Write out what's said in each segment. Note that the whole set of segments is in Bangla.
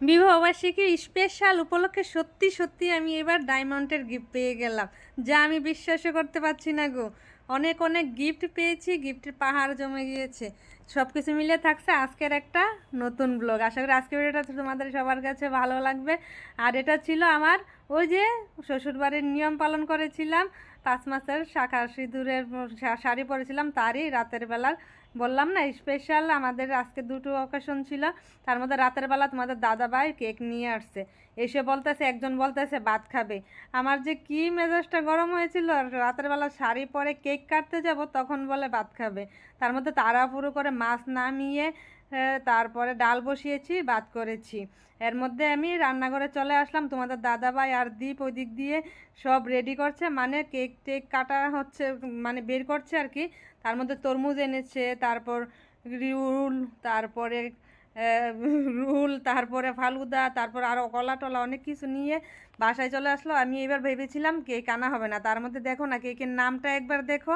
বিবাহবার্ষিকীর স্পেশাল উপলক্ষে সত্যি সত্যি আমি এবার ডায়মন্ডের গিফট পেয়ে গেলাম। যা আমি বিশ্বাসও করতে পারছি না গো। অনেক অনেক গিফট পেয়েছি গিফটের পাহাড় জমে গিয়েছে। সব কিছু মিলে থাকছে আজকের একটা নতুন ব্লগ আশা করি আজকের ভিডিওটা তোমাদের সবার কাছে ভালো লাগবে। আর এটা ছিল আমার ওই যে শ্বশুরবাড়ির নিয়ম পালন করেছিলাম। পাঁচ মাসের শাখা, সিঁদুরের শাড়ি পরেছিলাম তারই রাতের বেলার। বললাম না স্পেশাল আমাদের আজকে দুটো অকেশন ছিল। তার মধ্যে রাতের বেলা তোমাদের দাদা ভাই কেক নিয়ে আসছে। এসে বলতেছে, একজন বলতেছে, ভাত খাবে। আমার যে কি মেজাজটা গরম হয়েছিল রাতের বেলা শাড়ি পরে কেক কাটতে যাব, তখন বলে ভাত খাবে। তার মধ্যে তাড়াহুড়ো করে মাছ নামিয়ে তারপরে ডাল বসিয়েছি, ভাত করেছি। এর মধ্যে আমি রান্নাঘরে চলে আসলাম। তোমাদের দাদা ভাই আর দীপ ওই দিক দিয়ে সব রেডি করছে। মানে কেক টেক কাটা হচ্ছে মানে বের করছে আর কি। তার মধ্যে তরমুজ এনেছে, তারপর রিউল তারপরে রুল, তারপরে ফালুদা, তারপর আরও কলা টলা অনেক কিছু নিয়ে বাসায় চলে আসলো। আমি এবার ভেবেছিলাম কেক আনা হবে না। তার মধ্যে দেখো না কেকের নামটা একবার দেখো।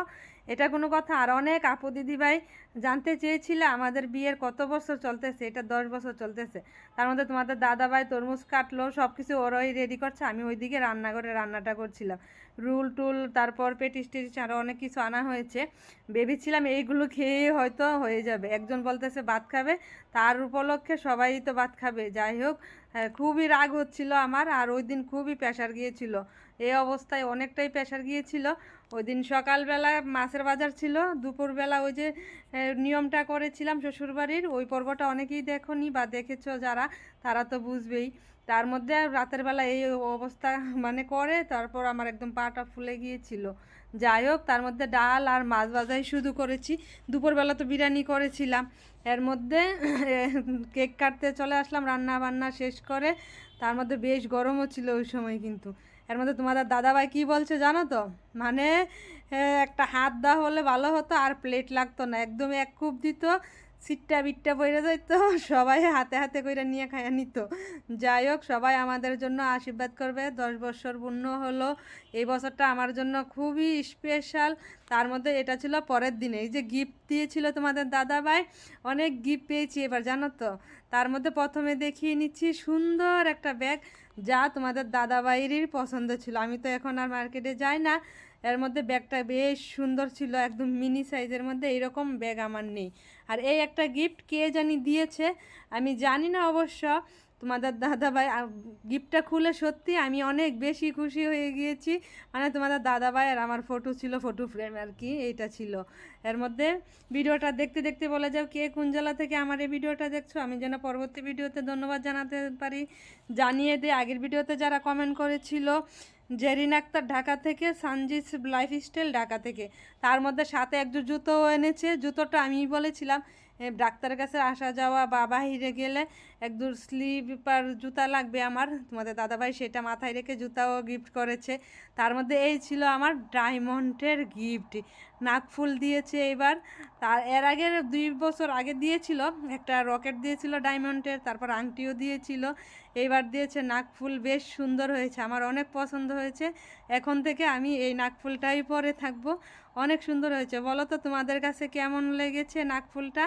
এটা কোনো কথা। আর অনেক আপু দিদিভাই জানতে চেয়েছিলে আমাদের বিয়ের কত বছর চলতেছে এটা দশ বছর চলতেছে। তার মধ্যে তোমাদের দাদা ভাই তরমুজ কাটলো সব কিছু ওরাই রেডি করছে আমি ওইদিকে রান্নাঘরে রান্নাটা করছিলাম। রুল টুল তারপর পেটিস টেটিস আরও অনেক কিছু আনা হয়েছে। ভেবেছিলাম এইগুলো খেয়ে হয়তো হয়ে যাবে। একজন বলতেছে ভাত খাবে? তার উপলক্ষে সবাই তো ভাত খাবে। যাই হোক হ্যাঁ, খুবই রাগ হচ্ছিল আমার আর ওই দিন খুবই প্রেশার গিয়েছিল। এই অবস্থায় অনেকটাই প্রেশার গিয়েছিল। ওই দিন সকালবেলা মাছের বাজার ছিল, দুপুরবেলা ওই যে নিয়মটা করেছিলাম শ্বশুরবাড়ির, ওই পর্বটা অনেকেই দেখোনি বা দেখেছ যারা, তারা তো বুঝবেই। তার মধ্যে রাতের বেলা এই অবস্থা মানে করে, তারপর আমার একদম পাটা ফুলে গিয়েছিল। যাই হোক, তার মধ্যে ডাল আর মাছ ভাজাই শুধু করেছি। দুপুরবেলা তো বিরিয়ানি করেছিলাম। এর মধ্যে কেক কাটতে চলে আসলাম রান্না বান্না শেষ করে। তার মধ্যে বেশ গরমও ছিল ওই সময় কিন্তু। এর মধ্যে তোমাদের দাদাভাই কি বলছে জানো তো? মানে একটা হাত দেওয়া হলে ভালো হতো আর প্লেট লাগতো না। একদম এক কূপ দিত। সিটটা বিটটা পড়ে যেত সবাই হাতে হাতে করে নিয়ে খাইয়া নিত। যাই হোক, সবাই আমাদের জন্য আশীর্বাদ করবে। দশ বছর পূর্ণ হলো। এই বছরটা আমার জন্য খুবই স্পেশাল তার মধ্যে এটা ছিল পরের দিনে। এই যে গিফট দিয়েছিল তোমাদের দাদা ভাই অনেক গিফট পেয়েছি এবার, জানো তো? তার মধ্যে প্রথমে দেখিয়ে নিচ্ছি সুন্দর একটা ব্যাগ যা তোমাদের দাদা ভাইয়েরই পছন্দ ছিল। আমি তো এখন আর মার্কেটে যাই না। এর মধ্যে ব্যাগটা বেশ সুন্দর ছিল, একদম মিনি সাইজের মধ্যে এইরকম ব্যাগ আমার নেই। আর এই একটা গিফট কে জানি দিয়েছে, আমি জানি না অবশ্য। তোমাদের দাদা ভাই গিফটটা খুলে সত্যি আমি অনেক বেশি খুশি হয়ে গিয়েছি। মানে তোমাদের দাদা ভাই আর আমার ফটো ছিল ফটো ফ্রেম আর কি, এইটা ছিল। এর মধ্যে ভিডিওটা দেখতে দেখতে বলে যাও কে কোন জেলা থেকে আমার এই ভিডিওটা দেখছ। আমি যেন পরবর্তী ভিডিওতে ধন্যবাদ জানাতে পারি। জানিয়ে দিই আগের ভিডিওতে যারা কমেন্ট করেছিল জেরিন আক্তার ঢাকা থেকে সানজিস লাইফস্টাইল ঢাকা থেকে। তার মধ্যে সাথে এক জুতো এনেছে। জুতোটা আমি বলেছিলাম ডাক্তারের কাছে আসা যাওয়া বা বাহিরে গেলে এক দূর স্লিপার জুতা লাগবে আমার। তোমাদের দাদাভাই সেটা মাথায় রেখে জুতাও গিফট করেছে। তার মধ্যে এই ছিল আমার ডায়মন্ডের গিফট। নাকফুল দিয়েছে এবার। তার, এর আগের দুই বছর আগে দিয়েছিল, একটা রকেট দিয়েছিল ডায়মন্ডের, তারপর আংটিও দিয়েছিল। এইবার দিয়েছে নাক ফুল, বেশ সুন্দর হয়েছে, আমার অনেক পছন্দ হয়েছে। এখন থেকে আমি এই নাকফুলটাই পরে থাকব। অনেক সুন্দর হয়েছে। বলো তো তোমাদের কাছে কেমন লেগেছে নাকফুলটা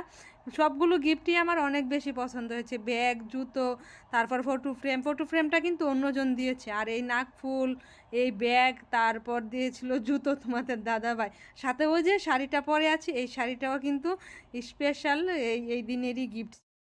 সবগুলো গিফটই আমার অনেক বেশি পছন্দ হয়েছে। ব্যাগ, জুতো, তারপর ফটো ফ্রেম ফটো ফ্রেমটা কিন্তু অন্যজন দিয়েছে। আর এই নাকফুল এই ব্যাগ, তারপর দিয়েছিল জুতো তোমাদের দাদাভাই। সাথে ওই যে শাড়িটা পরে আছে, এই শাড়িটাও কিন্তু স্পেশাল এই এই দিনেরই গিফট